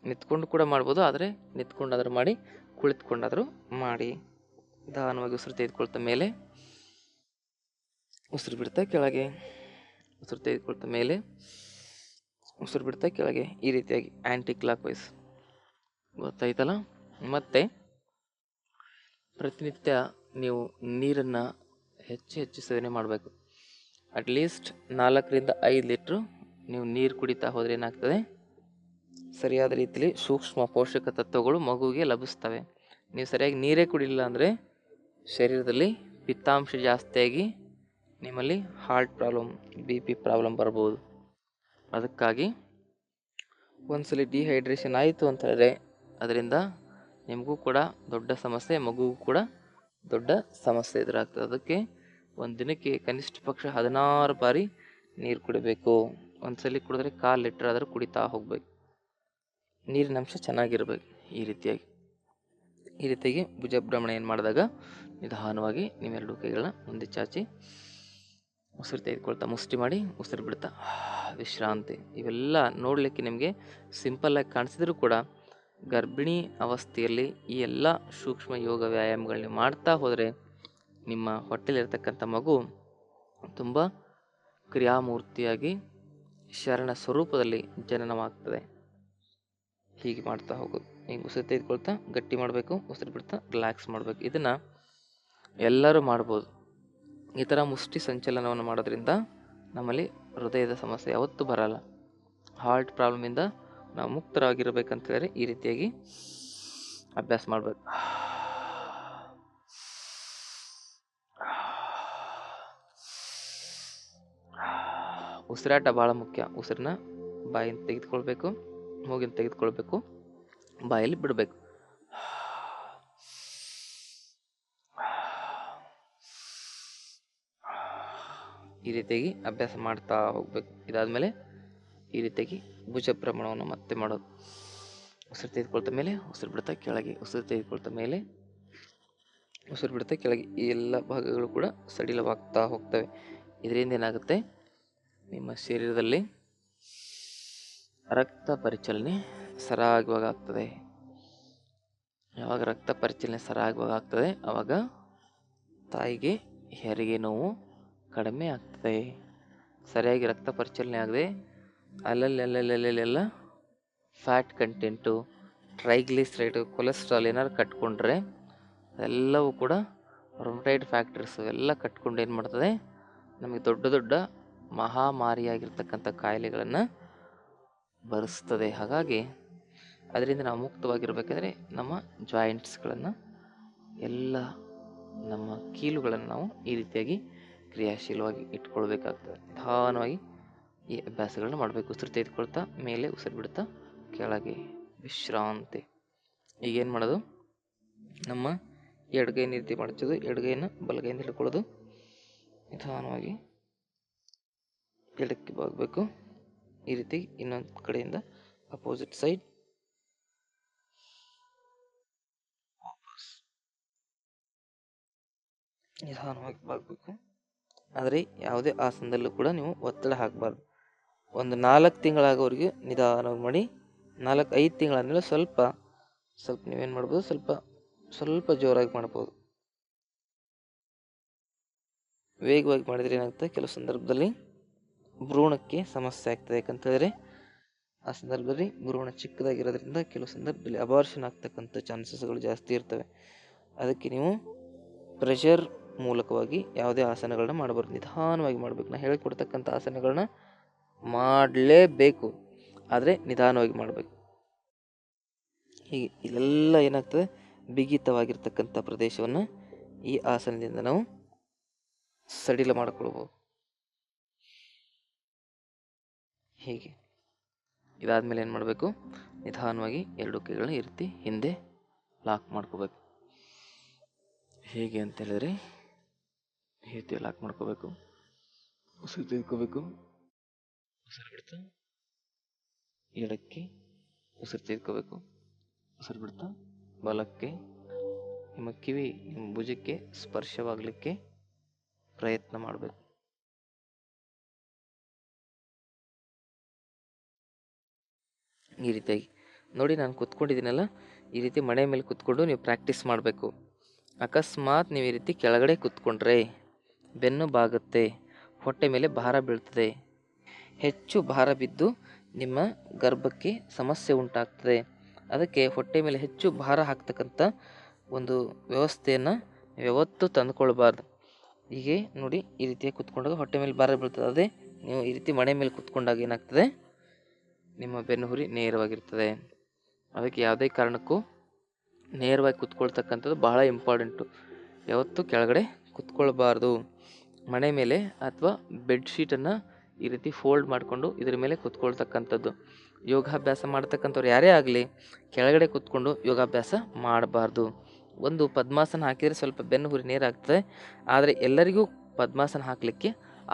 ನಿಂತ್ಕೊಂಡು ಕೂಡ ಮಾಡ್ಬೋದು, ಆದರೆ ನಿಂತ್ಕೊಂಡಾದ್ರೂ ಮಾಡಿ, ಕುಳಿತುಕೊಂಡಾದರೂ ಮಾಡಿ. ನಿಧಾನವಾಗಿ ಉಸಿರು ತೆಗೆದುಕೊಳ್ತ ಮೇಲೆ, ಉಸಿರು ಬಿಡ್ತಾ ಕೆಳಗೆ. ಉಸಿರು ತೆಗೆದುಕೊಳ್ತ ಮೇಲೆ, ಉಸಿರು ಬಿಡ್ತಾ ಕೆಳಗೆ. ಈ ರೀತಿಯಾಗಿ ಆ್ಯಂಟಿ ಕ್ಲಾಕ್ ವೈಸ್ ಗೊತ್ತಾಯ್ತಲ್ಲ? ಮತ್ತೆ ಪ್ರತಿನಿತ್ಯ ನೀವು ನೀರನ್ನು ಹೆಚ್ಚು ಹೆಚ್ಚು ಸೇವನೆ ಮಾಡಬೇಕು. ಅಟ್ಲೀಸ್ಟ್ ನಾಲ್ಕರಿಂದ ಐದು ಲೀಟ್ರು ನೀವು ನೀರು ಕುಡಿತಾ ಹೋದರೆ ಏನಾಗ್ತದೆ? ಸರಿಯಾದ ರೀತಿಯಲ್ಲಿ ಸೂಕ್ಷ್ಮ ಪೋಷಕ ತತ್ವಗಳು ಮಗುವಿಗೆ ಲಭಿಸ್ತವೆ. ನೀವು ಸರಿಯಾಗಿ ನೀರೇ ಕುಡಿಲಿಲ್ಲ ಅಂದರೆ ಶರೀರದಲ್ಲಿ ಪಿತ್ತಾಂಶ ಜಾಸ್ತಿಯಾಗಿ ನಿಮ್ಮಲ್ಲಿ heart problem B P problem ಬರ್ಬೋದು. ಅದಕ್ಕಾಗಿ ಒಂದ್ಸಲಿ ಡಿಹೈಡ್ರೇಷನ್ ಆಯಿತು ಅಂತ ಅದರಿಂದ ನಿಮಗೂ ಕೂಡ ದೊಡ್ಡ ಸಮಸ್ಯೆ, ಮಗುಗೂ ಕೂಡ ದೊಡ್ಡ ಸಮಸ್ಯೆ ಎದುರಾಗ್ತದೆ. ಅದಕ್ಕೆ ಒಂದು ದಿನಕ್ಕೆ ಕನಿಷ್ಠ ಪಕ್ಷ ಹದಿನಾರು ಬಾರಿ ನೀರು ಕುಡಿಬೇಕು. ಒಂದ್ಸಲಿ ಕುಡಿದ್ರೆ ಕಾಲು ಲೀಟ್ರ್ ಆದರೂ ಕುಡಿತಾ ಹೋಗ್ಬೇಕು. ನೀರಿನ ಅಂಶ ಚೆನ್ನಾಗಿರ್ಬೇಕು ಈ ರೀತಿಯಾಗಿ. ಈ ರೀತಿಯಾಗಿ ಭುಜಭ್ರಮಣ ಏನು ಮಾಡಿದಾಗ ನಿಧಾನವಾಗಿ ನೀವೆರಡು ಕೈಗಳನ್ನ ಮುಂದೆ ಚಾಚಿ ಉಸಿರು ತೆಗೆದುಕೊಳ್ತಾ ಮುಷ್ಟಿ ಮಾಡಿ ಉಸಿರು ಬಿಡ್ತಾ ವಿಶ್ರಾಂತಿ. ಇವೆಲ್ಲ ನೋಡಲಿಕ್ಕೆ ನಿಮಗೆ ಸಿಂಪಲ್ಲಾಗಿ ಕಾಣಿಸಿದರೂ ಕೂಡ ಗರ್ಭಿಣಿ ಅವಸ್ಥೆಯಲ್ಲಿ ಈ ಎಲ್ಲ ಸೂಕ್ಷ್ಮ ಯೋಗ ವ್ಯಾಯಾಮಗಳನ್ನ ಮಾಡ್ತಾ ಹೋದರೆ ನಿಮ್ಮ ಹೊಟ್ಟೆಲಿರ್ತಕ್ಕಂಥ ಮಗು ತುಂಬ ಕ್ರಿಯಾಮೂರ್ತಿಯಾಗಿ ಶರಣ ಸ್ವರೂಪದಲ್ಲಿ ಜನನವಾಗ್ತದೆ. ಹೀಗೆ ಮಾಡ್ತಾ ಹೋಗೋದು ಹಿಂಗೆ ಉಸಿರು ತೆಗೆದುಕೊಳ್ತಾ ಗಟ್ಟಿ ಮಾಡಬೇಕು, ಉಸಿರು ಬಿಡ್ತಾ ರಿಲ್ಯಾಕ್ಸ್ ಮಾಡಬೇಕು. ಇದನ್ನು ಎಲ್ಲರೂ ಮಾಡ್ಬೋದು. ಈ ಥರ ಮುಷ್ಟಿ ಸಂಚಲನವನ್ನು ಮಾಡೋದ್ರಿಂದ ನಮ್ಮಲ್ಲಿ ಹೃದಯದ ಸಮಸ್ಯೆ ಯಾವತ್ತೂ ಬರಲ್ಲ. ಹಾರ್ಟ್ ಪ್ರಾಬ್ಲಮಿಂದ ನಾವು ಮುಕ್ತರಾಗಿರ್ಬೇಕಂತ ಈ ರೀತಿಯಾಗಿ ಅಭ್ಯಾಸ ಮಾಡಬೇಕು. ಉಸಿರಾಟ ಭಾಳ ಮುಖ್ಯ. ಉಸಿರನ್ನ ಬಾಯಿಂದ ತೆಗೆದುಕೊಳ್ಬೇಕು ಮೂಗಿನ ತೆಗೆದುಕೊಳ್ಬೇಕು, ಬಾಯಲ್ಲಿ ಬಿಡಬೇಕು. ಈ ರೀತಿಯಾಗಿ ಅಭ್ಯಾಸ ಮಾಡ್ತಾ ಹೋಗ್ಬೇಕು. ಇದಾದಮೇಲೆ ಈ ರೀತಿಯಾಗಿ ಭುಜ ಪ್ರಮಾಣವನ್ನು ಮತ್ತೆ ಮಾಡೋದು ಉಸಿರು ತೆಗೆದುಕೊಳ್ತ ಮೇಲೆ ಉಸಿರು ಬಿಡ್ತಾ ಕೆಳಗೆ, ಉಸಿರು ತೆಗೆದುಕೊಳ್ತ ಮೇಲೆ ಉಸಿರು ಬಿಡ್ತಾ ಕೆಳಗೆ ಈ ಎಲ್ಲ ಭಾಗಗಳು ಕೂಡ ಸಡಿಲವಾಗ್ತಾ ಹೋಗ್ತವೆ. ಇದರಿಂದ ಏನಾಗುತ್ತೆ? ನಿಮ್ಮ ಶರೀರದಲ್ಲಿ ರಕ್ತ ಪರಿಚಲನೆ ಸರಾಗವಾಗ ಆಗ್ತದೆ. ಯಾವಾಗ ರಕ್ತ ಪರಿಚಲನೆ ಸರಾಗವಾಗ ಆಗ್ತದೆ ಆವಾಗ ತಾಯಿಗೆ ಹೆರಿಗೆ ನೋವು ಕಡಿಮೆ ಆಗ್ತದೆ. ಸರಿಯಾಗಿ ರಕ್ತ ಪರಿಚಲನೆ ಆಗದೆ ಅಲ್ಲಲ್ಲಿ ಅಲ್ಲಲ್ಲಲ್ಲೆಲ್ಲ ಫ್ಯಾಟ್ ಕಂಟೆಂಟು ಟ್ರೈಗ್ಲಿಸ್ರೈಡು ಕೊಲೆಸ್ಟ್ರಾಲ್ ಏನಾದ್ರು ಕಟ್ಕೊಂಡ್ರೆ ಎಲ್ಲವೂ ಕೂಡ ರೊಮಟೈಡ್ ಫ್ಯಾಕ್ಟ್ರೀಸು ಎಲ್ಲ ಕಟ್ಕೊಂಡು ಏನು ಮಾಡ್ತದೆ? ನಮಗೆ ದೊಡ್ಡ ದೊಡ್ಡ ಮಹಾಮಾರಿಯಾಗಿರ್ತಕ್ಕಂಥ ಕಾಯಿಲೆಗಳನ್ನು ಬರೆಸ್ತದೆ. ಹಾಗಾಗಿ ಅದರಿಂದ ನಾವು ಮುಕ್ತವಾಗಿರಬೇಕಂದ್ರೆ ನಮ್ಮ ಜಾಯಿಂಟ್ಸ್ಗಳನ್ನು ಎಲ್ಲ ನಮ್ಮ ಕೀಲುಗಳನ್ನು ನಾವು ಈ ರೀತಿಯಾಗಿ ಕ್ರಿಯಾಶೀಲವಾಗಿ ಇಟ್ಕೊಳ್ಬೇಕಾಗ್ತದೆ. ನಿಧಾನವಾಗಿ ಈ ಅಭ್ಯಾಸಗಳನ್ನ ಮಾಡಬೇಕು. ಉಸಿರು ತೆಗೆದುಕೊಳ್ತಾ ಮೇಲೆ ಉಸಿರು ಬಿಡ್ತಾ ಕೆಳಗೆ ವಿಶ್ರಾಂತಿ. ಈಗೇನು ಮಾಡೋದು? ನಮ್ಮ ಎಡಗೈನ ಈ ರೀತಿ ಮಾಡ್ಸೋದು ಎಡಗೈನ ಬಲಗೈಯಿಂದ ಹಿಡ್ಕೊಳ್ಳೋದು. ನಿಧಾನವಾಗಿ ಎಡಕ್ಕೆ ಬಾಗಬೇಕು. ಈ ರೀತಿ ಇನ್ನೊಂದು ಕಡೆಯಿಂದ ಅಪೋಸಿಟ್ ಸೈಡ್ ನಿಧಾನವಾಗಿ ಬಾಗಬೇಕು. ಆದರೆ ಯಾವುದೇ ಆಸನದಲ್ಲೂ ಕೂಡ ನೀವು ಒತ್ತಡ ಹಾಕಬಾರ್ದು. ಒಂದು ನಾಲ್ಕು ತಿಂಗಳಾಗೋವರೆಗೆ ನಿಧಾನವಾಗಿ ಮಾಡಿ, ನಾಲ್ಕು ಐದು ತಿಂಗಳಾದಮೇಲೆ ಸ್ವಲ್ಪ ಸ್ವಲ್ಪ ನೀವೇನು ಮಾಡ್ಬೋದು, ಸ್ವಲ್ಪ ಸ್ವಲ್ಪ ಜೋರಾಗಿ ಮಾಡ್ಬೋದು. ವೇಗವಾಗಿ ಮಾಡಿದರೆ ಏನಾಗ್ತದೆ? ಕೆಲವು ಸಂದರ್ಭದಲ್ಲಿ ಭ್ರೂಣಕ್ಕೆ ಸಮಸ್ಯೆ ಆಗ್ತದೆ. ಯಾಕಂತಂದರೆ ಆ ಸಂದರ್ಭದಲ್ಲಿ ಭ್ರೂಣ ಚಿಕ್ಕದಾಗಿರೋದ್ರಿಂದ ಕೆಲವು ಸಂದರ್ಭದಲ್ಲಿ ಅಬಾರ್ಷನ್ ಆಗ್ತಕ್ಕಂಥ ಚಾನ್ಸಸ್ಗಳು ಜಾಸ್ತಿ ಇರ್ತವೆ. ಅದಕ್ಕೆ ನೀವು ಪ್ರೆಷರ್ ಮೂಲಕವಾಗಿ ಯಾವುದೇ ಆಸನಗಳನ್ನ ಮಾಡಬಾರ್ದು. ನಿಧಾನವಾಗಿ ಮಾಡಬೇಕು. ನಾ ಹೇಳಿಕೊಡ್ತಕ್ಕಂಥ ಆಸನಗಳನ್ನ ಮಾಡಲೇಬೇಕು. ಆದರೆ ನಿಧಾನವಾಗಿ ಮಾಡಬೇಕು. ಹೀಗೆ ಇಲ್ಲೆಲ್ಲ ಏನಾಗ್ತದೆ? ಬಿಗಿತವಾಗಿರ್ತಕ್ಕಂಥ ಪ್ರದೇಶವನ್ನು ಈ ಆಸನದಿಂದ ನಾವು ಸಡಿಲ ಮಾಡಿಕೊಳ್ಬೋದು. ಹೀಗೆ. ಇದಾದಮೇಲೆ ಏನು ಮಾಡಬೇಕು? ನಿಧಾನವಾಗಿ ಎರಡು ಕೈಗಳನ್ನ ಈ ರೀತಿ ಹಿಂದೆ ಲಾಕ್ ಮಾಡ್ಕೋಬೇಕು. ಹೇಗೆ ಅಂತ ಹೇಳಿದ್ರೆ ರೀತಿ ಲಾಕ್ ಮಾಡ್ಕೋಬೇಕು. ಉಸಿರು ತೆಗೆದುಕೋಬೇಕು. ಉಸಿರು ಬಿಡ್ತಾ? ಎಡಕ್ಕೆ ಉಸಿರು ತೆಗೆದುಕೋಬೇಕು ಉಸಿರು ಬಿಡ್ತಾ? ಬಲಕ್ಕೆ. ನಿಮ್ಮ ಕಿವಿ, ನಿಮ್ಮ ಭುಜಕ್ಕೆ ಸ್ಪರ್ಶವಾಗಲಿಕ್ಕೆ ಪ್ರಯತ್ನ ಮಾಡಬೇಕು. ಈ ರೀತಿಯಾಗಿ. ನೋಡಿ, ನಾನು ಕುತ್ಕೊಂಡಿದ್ದೀನಲ್ಲ? ಈ ರೀತಿ ಮನೆ ಮೇಲೆ ಕೂತ್ಕೊಂಡು ನೀವು ಪ್ರಾಕ್ಟೀಸ್ ಮಾಡಬೇಕು. ಅಕಸ್ಮಾತ್ ನೀವು ಈ ರೀತಿ ಕೆಳಗಡೆ ಕುತ್ಕೊಂಡ್ರೆ ಬೆನ್ನು ಬಾಗುತ್ತೆ, ಹೊಟ್ಟೆ ಮೇಲೆ ಭಾರ ಬೀಳ್ತದೆ. ಹೆಚ್ಚು ಭಾರ ಬಿದ್ದು ನಿಮ್ಮ ಗರ್ಭಕ್ಕೆ ಸಮಸ್ಯೆ ಉಂಟಾಗ್ತದೆ. ಅದಕ್ಕೆ ಹೊಟ್ಟೆ ಮೇಲೆ ಹೆಚ್ಚು ಭಾರ ಹಾಕ್ತಕ್ಕಂಥ ಒಂದು ವ್ಯವಸ್ಥೆಯನ್ನು ಯಾವತ್ತೂ ತಂದುಕೊಳ್ಬಾರ್ದು. ಹೀಗೆ ನೋಡಿ ಈ ರೀತಿಯಾಗಿ ಕುತ್ಕೊಂಡಾಗ ಹೊಟ್ಟೆ ಮೇಲೆ ಭಾರ ಬೀಳ್ತದೆ. ಅದೇ ನೀವು ಈ ರೀತಿ ಮಣೆ ಮೇಲೆ ಕುತ್ಕೊಂಡಾಗ ಏನಾಗ್ತದೆ? ನಿಮ್ಮ ಬೆನ್ನುಹುರಿ ನೇರವಾಗಿರ್ತದೆ. ಅದಕ್ಕೆ ಯಾವುದೇ ಕಾರಣಕ್ಕೂ ನೇರವಾಗಿ ಕುತ್ಕೊಳ್ತಕ್ಕಂಥದ್ದು ಬಹಳ ಇಂಪಾರ್ಟೆಂಟು. ಯಾವತ್ತೂ ಕೆಳಗಡೆ ಕುತ್ಕೊಳ್ಬಾರ್ದು. ಮಣೆ ಮೇಲೆ ಅಥವಾ ಬೆಡ್ಶೀಟನ್ನು ಈ ರೀತಿ ಫೋಲ್ಡ್ ಮಾಡಿಕೊಂಡು ಇದ್ರ ಮೇಲೆ ಕುತ್ಕೊಳ್ತಕ್ಕಂಥದ್ದು. ಯೋಗಾಭ್ಯಾಸ ಮಾಡ್ತಕ್ಕಂಥವ್ರು ಯಾರೇ ಆಗಲಿ, ಕೆಳಗಡೆ ಕೂತ್ಕೊಂಡು ಯೋಗಾಭ್ಯಾಸ ಮಾಡಬಾರ್ದು. ಒಂದು ಪದ್ಮಾಸನ ಹಾಕಿದರೆ ಸ್ವಲ್ಪ ಬೆನ್ನು ಹುರಿ ನೀರಾಗ್ತದೆ ಆದರೆ ಎಲ್ಲರಿಗೂ ಪದ್ಮಾಸನ ಹಾಕಲಿಕ್ಕೆ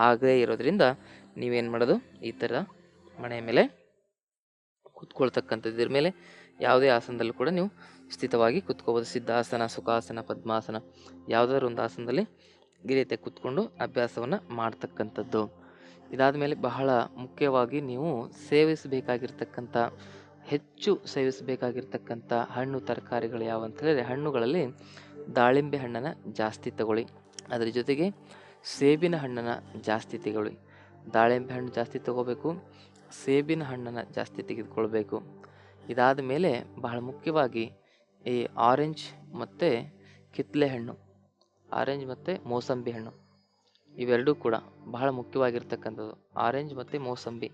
ಆಗದೇ ಇರೋದ್ರಿಂದ ನೀವೇನು ಮಾಡೋದು? ಈ ಥರ ಮಣೆ ಮೇಲೆ ಕುತ್ಕೊಳ್ತಕ್ಕಂಥದ್ದು. ಇದ್ರ ಮೇಲೆ ಯಾವುದೇ ಆಸನದಲ್ಲೂ ಕೂಡ ನೀವು ಸ್ಥಿತವಾಗಿ ಕುತ್ಕೋಬೋದು. ಸಿದ್ಧಾಸನ, ಸುಖಾಸನ, ಪದ್ಮಾಸನ ಯಾವುದಾದ್ರು ಒಂದು ಆಸನದಲ್ಲಿ ಗಿರಿಯತೆ ಕುತ್ಕೊಂಡು ಅಭ್ಯಾಸವನ್ನು ಮಾಡ್ತಕ್ಕಂಥದ್ದು. ಇದಾದ ಮೇಲೆ ಬಹಳ ಮುಖ್ಯವಾಗಿ ನೀವು ಸೇವಿಸಬೇಕಾಗಿರ್ತಕ್ಕಂಥ, ಹೆಚ್ಚು ಸೇವಿಸಬೇಕಾಗಿರ್ತಕ್ಕಂಥ ಹಣ್ಣು, ತರಕಾರಿಗಳು ಯಾವ ಅಂತ ಹೇಳಿದ್ರೆ ಹಣ್ಣುಗಳಲ್ಲಿ ದಾಳಿಂಬೆ ಹಣ್ಣನ್ನು ಜಾಸ್ತಿ ತಗೊಳ್ಳಿ. ಅದರ ಜೊತೆಗೆ ಸೇಬಿನ ಹಣ್ಣನ್ನು ಜಾಸ್ತಿ ತಗೊಳ್ಳಿ. ದಾಳಿಂಬೆ ಹಣ್ಣು ಜಾಸ್ತಿ ತಗೋಬೇಕು, ಸೇಬಿನ ಹಣ್ಣನ್ನು ಜಾಸ್ತಿ ತೆಗೆದುಕೊಳ್ಬೇಕು. ಇದಾದ ಮೇಲೆ ಬಹಳ ಮುಖ್ಯವಾಗಿ ಈ ಆರೆಂಜ್ ಮತ್ತು ಕಿತ್ತಳೆ ಹಣ್ಣು ಆರೆಂಜ್ ಮತ್ತು ಮೋಸಂಬಿ ಹಣ್ಣು. ಇವೆರಡೂ ಕೂಡ ಬಹಳ ಮುಖ್ಯವಾಗಿರ್ತಕ್ಕಂಥದ್ದು. ಆರೆಂಜ್ ಮತ್ತು ಮೋಸಂಬಿ.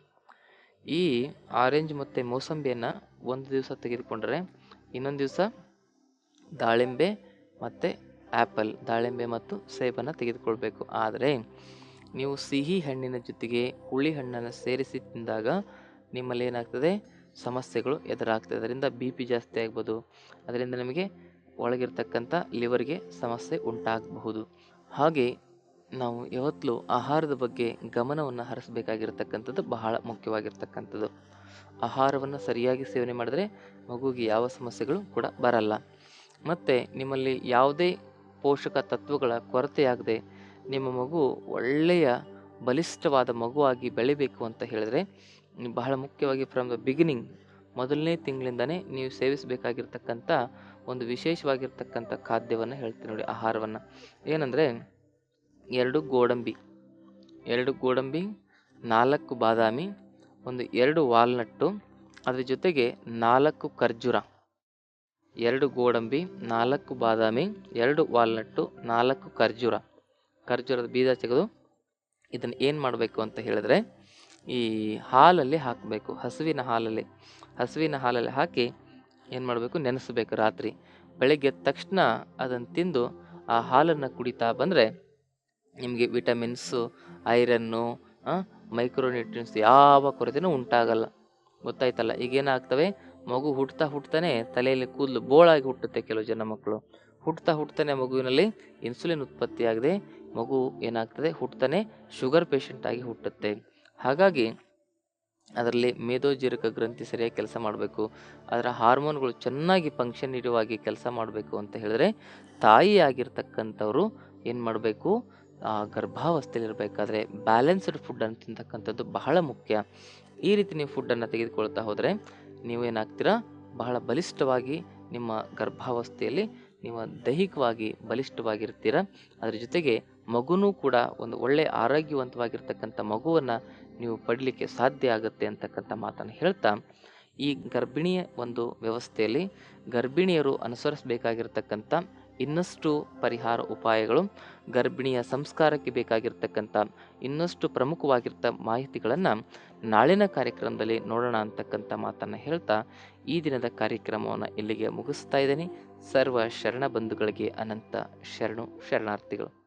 ಈ ಆರೆಂಜ್ ಮತ್ತು ಮೋಸಂಬಿಯನ್ನು ಒಂದು ದಿವಸ ತೆಗೆದುಕೊಂಡರೆ ಇನ್ನೊಂದು ದಿವಸ ದಾಳಿಂಬೆ ಮತ್ತು ಆ್ಯಪಲ್ ದಾಳಿಂಬೆ ಮತ್ತು ಸೇಬನ್ನು ತೆಗೆದುಕೊಳ್ಬೇಕು. ಆದರೆ ನೀವು ಸಿಹಿ ಹಣ್ಣಿನ ಜೊತೆಗೆ ಹುಳಿ ಹಣ್ಣನ್ನು ಸೇರಿಸಿ ತಿಂದಾಗ ನಿಮ್ಮಲ್ಲಿ ಏನಾಗ್ತದೆ? ಸಮಸ್ಯೆಗಳು ಎದುರಾಗ್ತದೆ. ಅದರಿಂದ ಬಿ ಪಿ ಜಾಸ್ತಿ ಆಗ್ಬೋದು. ಅದರಿಂದ ನಿಮಗೆ ಒಳಗಿರ್ತಕ್ಕಂಥ ಲಿವರ್ಗೆ ಸಮಸ್ಯೆ ಉಂಟಾಗಬಹುದು. ಹಾಗೆ ನಾವು ಯಾವತ್ತಲೂ ಆಹಾರದ ಬಗ್ಗೆ ಗಮನವನ್ನು ಹರಿಸಬೇಕಾಗಿರ್ತಕ್ಕಂಥದ್ದು ಬಹಳ ಮುಖ್ಯವಾಗಿರ್ತಕ್ಕಂಥದ್ದು. ಆಹಾರವನ್ನು ಸರಿಯಾಗಿ ಸೇವನೆ ಮಾಡಿದ್ರೆ ಮಗುವಿಗೆ ಯಾವ ಸಮಸ್ಯೆಗಳು ಕೂಡ ಬರಲ್ಲ. ಮತ್ತು ನಿಮ್ಮಲ್ಲಿ ಯಾವುದೇ ಪೋಷಕ ತತ್ವಗಳ ಕೊರತೆಯಾಗದೆ ನಿಮ್ಮ ಮಗು ಒಳ್ಳೆಯ ಬಲಿಷ್ಠವಾದ ಮಗುವಾಗಿ ಬೆಳಿಬೇಕು ಅಂತ ಹೇಳಿದ್ರೆ ಬಹಳ ಮುಖ್ಯವಾಗಿ ಫ್ರಮ್ ದ ಬಿಗಿನಿಂಗ್ ಮೊದಲನೇ ತಿಂಗಳಿಂದನೇ ನೀವು ಸೇವಿಸಬೇಕಾಗಿರ್ತಕ್ಕಂಥ ಒಂದು ವಿಶೇಷವಾಗಿರ್ತಕ್ಕಂಥ ಖಾದ್ಯವನ್ನು ಹೇಳ್ತೀನಿ ನೋಡಿ ಆಹಾರವನ್ನು. ಏನಂದರೆ ಎರಡು ಗೋಡಂಬಿ ಎರಡು ಗೋಡಂಬಿ, ನಾಲ್ಕು ಬಾದಾಮಿ, ಒಂದು ಎರಡು ವಾಲ್ನಟ್ಟು, ಅದ್ರ ಜೊತೆಗೆ ನಾಲ್ಕು ಖರ್ಜೂರ. ಎರಡು ಗೋಡಂಬಿ, ನಾಲ್ಕು ಬಾದಾಮಿ, ಎರಡು ವಾಲ್ನಟ್ಟು, ನಾಲ್ಕು ಖರ್ಜೂರ. ಖರ್ಜೂರದ ಬೀಜ ತೆಗೆದು ಇದನ್ನು ಏನು ಮಾಡಬೇಕು ಅಂತ ಹೇಳಿದ್ರೆ, ಈ ಹಾಲಲ್ಲಿ ಹಾಕಬೇಕು, ಹಸುವಿನ ಹಾಲಲ್ಲಿ. ಹಸುವಿನ ಹಾಲಲ್ಲಿ ಹಾಕಿ ಏನು ಮಾಡಬೇಕು, ನೆನೆಸಬೇಕು ರಾತ್ರಿ. ಬೆಳಗ್ಗೆ ತಕ್ಷಣ ಅದನ್ನು ತಿಂದು ಆ ಹಾಲನ್ನು ಕುಡಿತಾ ಬಂದರೆ ನಿಮಗೆ ವಿಟಮಿನ್ಸು, ಐರನ್ನು ಮೈಕ್ರೋನ್ಯೂಟ್ರಿಯನ್ಸ್ ಯಾವ ಕೊರತೆನೂ ಉಂಟಾಗಲ್ಲ. ಗೊತ್ತಾಯ್ತಲ್ಲ? ಈಗೇನಾಗ್ತವೆ ಮಗು ಹುಟ್ತಾ ಹುಟ್ತಾನೆ ತಲೆಯಲ್ಲಿ ಕೂದಲು ಬೋಳಾಗಿ ಹುಟ್ಟುತ್ತೆ ಕೆಲವು ಜನ ಮಕ್ಕಳು. ಹುಟ್ತಾ ಹುಟ್ತಾನೆ ಮಗುವಿನಲ್ಲಿ ಇನ್ಸುಲಿನ್ ಉತ್ಪತ್ತಿಯಾಗದೆ. ಮಗು ಏನಾಗ್ತದೆ? ಹುಟ್ತಾನೆ ಶುಗರ್ ಪೇಷಂಟ್ ಆಗಿ ಹುಟ್ಟುತ್ತೆ. ಹಾಗಾಗಿ ಅದರಲ್ಲಿ ಮೇಧೋಜೀರಕ ಗ್ರಂಥಿ ಸರಿಯಾಗಿ ಕೆಲಸ ಮಾಡಬೇಕು. ಅದರ ಹಾರ್ಮೋನ್ಗಳು ಚೆನ್ನಾಗಿ ಫಂಕ್ಷನ್ ಇರುವಾಗಿ ಕೆಲಸ ಮಾಡಬೇಕು ಅಂತ ಹೇಳಿದ್ರೆ ತಾಯಿ ಆಗಿರ್ತಕ್ಕಂಥವ್ರು ಏನು ಮಾಡಬೇಕು ಗರ್ಭಾವಸ್ಥೆಯಲ್ಲಿರಬೇಕಾದ್ರೆ ಬ್ಯಾಲೆನ್ಸ್ಡ್ ಫುಡ್ಡನ್ನು ತಿಂತಕ್ಕಂಥದ್ದು ಬಹಳ ಮುಖ್ಯ. ಈ ರೀತಿ ನೀವು ಫುಡ್ಡನ್ನು ತೆಗೆದುಕೊಳ್ತಾ ಹೋದರೆ ನೀವೇನಾಗ್ತೀರಾ ಬಹಳ ಬಲಿಷ್ಠವಾಗಿ ನಿಮ್ಮ ಗರ್ಭಾವಸ್ಥೆಯಲ್ಲಿ ನೀವು ದೈಹಿಕವಾಗಿ ಬಲಿಷ್ಠವಾಗಿರ್ತೀರ? ಅದರ ಜೊತೆಗೆ ಮಗುನೂ ಕೂಡ ಒಂದು ಒಳ್ಳೆ ಆರೋಗ್ಯವಂತವಾಗಿರ್ತಕ್ಕಂಥ ಮಗುವನ್ನು ನೀವು ಪಡೀಲಿಕ್ಕೆ ಸಾಧ್ಯ ಆಗುತ್ತೆ ಅಂತಕ್ಕಂಥ ಮಾತನ್ನು ಹೇಳ್ತಾ, ಈ ಗರ್ಭಿಣಿಯ ಒಂದು ವ್ಯವಸ್ಥೆಯಲ್ಲಿ ಗರ್ಭಿಣಿಯರು ಅನುಸರಿಸಬೇಕಾಗಿರ್ತಕ್ಕಂಥ ಇನ್ನಷ್ಟು ಪರಿಹಾರ ಉಪಾಯಗಳು ಗರ್ಭಿಣಿಯ ಸಂಸ್ಕಾರಕ್ಕೆ ಬೇಕಾಗಿರ್ತಕ್ಕಂಥ ಇನ್ನಷ್ಟು ಪ್ರಮುಖವಾಗಿರ್ತ ಮಾಹಿತಿಗಳನ್ನು ನಾಳಿನ ಕಾರ್ಯಕ್ರಮದಲ್ಲಿ ನೋಡೋಣ ಅಂತಕ್ಕಂಥ ಮಾತನ್ನು ಹೇಳ್ತಾ ಈ ದಿನದ ಕಾರ್ಯಕ್ರಮವನ್ನು ಇಲ್ಲಿಗೆ ಮುಗಿಸ್ತಾ ಇದ್ದೀನಿ. ಸರ್ವ ಶರಣ ಬಂಧುಗಳಿಗೆ ಅನಂತ ಶರಣು ಶರಣಾರ್ಥಿಗಳು.